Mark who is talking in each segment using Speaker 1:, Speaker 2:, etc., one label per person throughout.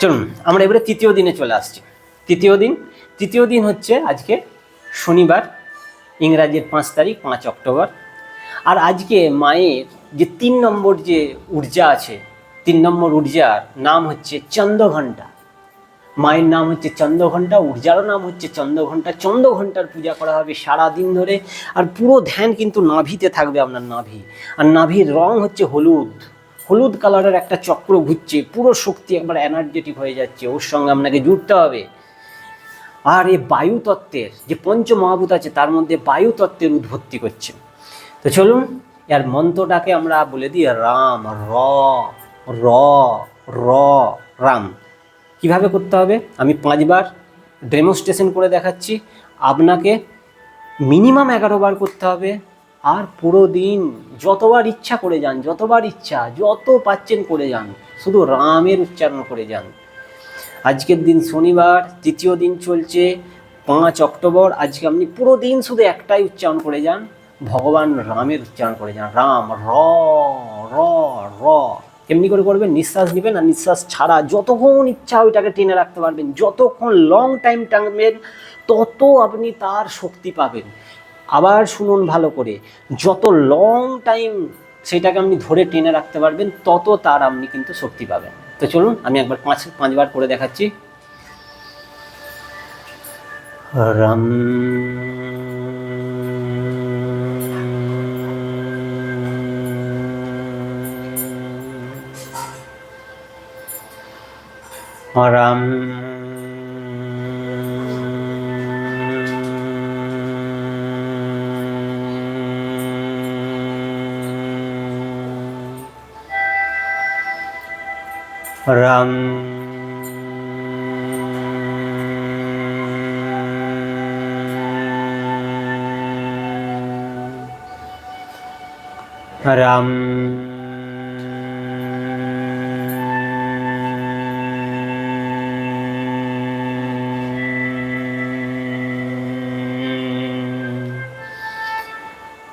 Speaker 1: চলুন, আমরা এবারে তৃতীয় দিনে চলে আসছি। তৃতীয় দিন তৃতীয় দিন হচ্ছে আজকে শনিবার, ইংরাজির পাঁচ তারিখ, পাঁচ অক্টোবর। আর আজকে মায়ের যে তিন নম্বর যে ঊর্জা আছে, তিন নম্বর ঊর্জার নাম হচ্ছে চন্দ্রঘণ্টা। মায়ের নাম হচ্ছে চন্দ্রঘণ্টা ঊর্জারও নাম হচ্ছে চন্দ্রঘণ্টা। চন্দ্রঘণ্টার পূজা করা হবে সারা দিন ধরে, আর পুরো ধ্যান কিন্তু নাভিতে থাকবে আপনার নাভি। আর নাভির রং হচ্ছে হলুদ। হলুদ কালারের একটা চক্র ঘুরছে, পুরো শক্তি একবার এনার্জেটিক হয়ে যাচ্ছে, ওর সঙ্গে আপনাকে জুড়তে হবে। আর এই বায়ুতত্ত্বের, যে পঞ্চ মহাভূত আছে, তার মধ্যে বায়ুতত্ত্বের উদ্ভত্তি করছে। তো চলুন, এর মন্ত্রটাকে আমরা বলে দিই, রাম, র র র, রাম। কীভাবে করতে হবে? আমি পাঁচবার ডেমনস্ট্রেশন করে দেখাচ্ছি। আপনাকে মিনিমাম এগারো বার করতে হবে। আর পুরো দিন যতবার ইচ্ছা করে যান, যতবার ইচ্ছা, যত পাচ্ছেন করে যান, শুধু রামের উচ্চারণ করে যান। আজকের দিন শনিবার, তৃতীয় দিন চলছে পাঁচ অক্টোবর, আজকে আপনি পুরো দিন শুধু একটাই উচ্চারণ করে যান, ভগবান রামের উচ্চারণ করে যান, রাম, র র র। এমনি করে করবেন, নিঃশ্বাস নেবেন আর নিঃশ্বাস ছাড়া যতক্ষণ ইচ্ছা ওইটাকে টেনে রাখতে পারবেন, যতক্ষণ লং টাইম টানবেন, তত আপনি তার শক্তি পাবেন। আবার শুনুন ভালো করে, যত লং টাইম সেটাকে আপনি ধরে টেনে রাখতে পারবেন, তত তার আপনি কিন্তু শক্তি পাবেন। তো চলুন, আমি একবার পাঁচ, পাঁচবার করে দেখাচ্ছি। রাম। রাম। रं। रं।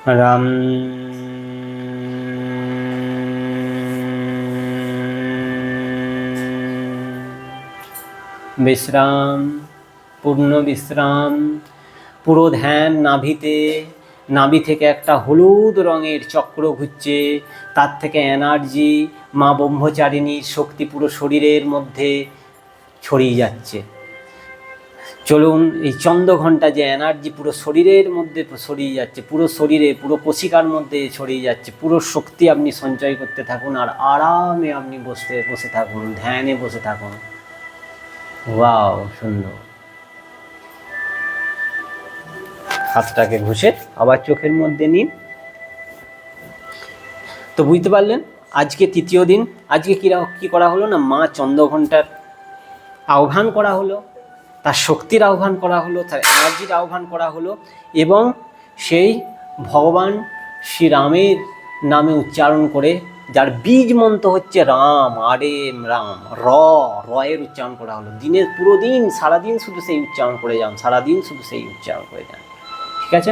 Speaker 1: राम বিশ্রাম, পূর্ণ বিশ্রাম পুরো ধ্যান নাভিতে, নাভি থেকে একটা হলুদ রঙের চক্র ঘুরছে, তার থেকে এনার্জি মা ব্রহ্মচারিণীর শক্তি পুরো শরীরের মধ্যে ছড়িয়ে যাচ্ছে। চলুন, এই চন্দ্রঘণ্টা যে এনার্জি পুরো শরীরের মধ্যে ছড়িয়ে যাচ্ছে, পুরো শরীরে, পুরো কোশিকার মধ্যে ছড়িয়ে যাচ্ছে, পুরো শক্তি আপনি সঞ্চয় করতে থাকুন আর আরামে আপনি বসতে, বসে থাকুন, ধ্যানে বসে থাকুন। ওয়াও, সুন্দর। হাতটাকে ঘষে আবার চোখের মধ্যে নিন। তো বুঝতে পারলেন, আজকে তৃতীয় দিন, আজকে কী কী করা হলো না? মা চন্দ্রঘণ্টার আহ্বান করা হলো, তার শক্তির আহ্বান করা হলো, তার এনার্জির আহ্বান করা হলো এবং সেই ভগবান শ্রীরামের নামে উচ্চারণ করে যার বীজ মন্ত্র হচ্ছে রাম, আরে রাম, র র এর উচ্চারণ করা হলো। দিনের পুরো দিন, সারাদিন শুধু সেই উচ্চারণ করে যান, সারাদিন শুধু সেই উচ্চারণ করে যান। ঠিক আছে?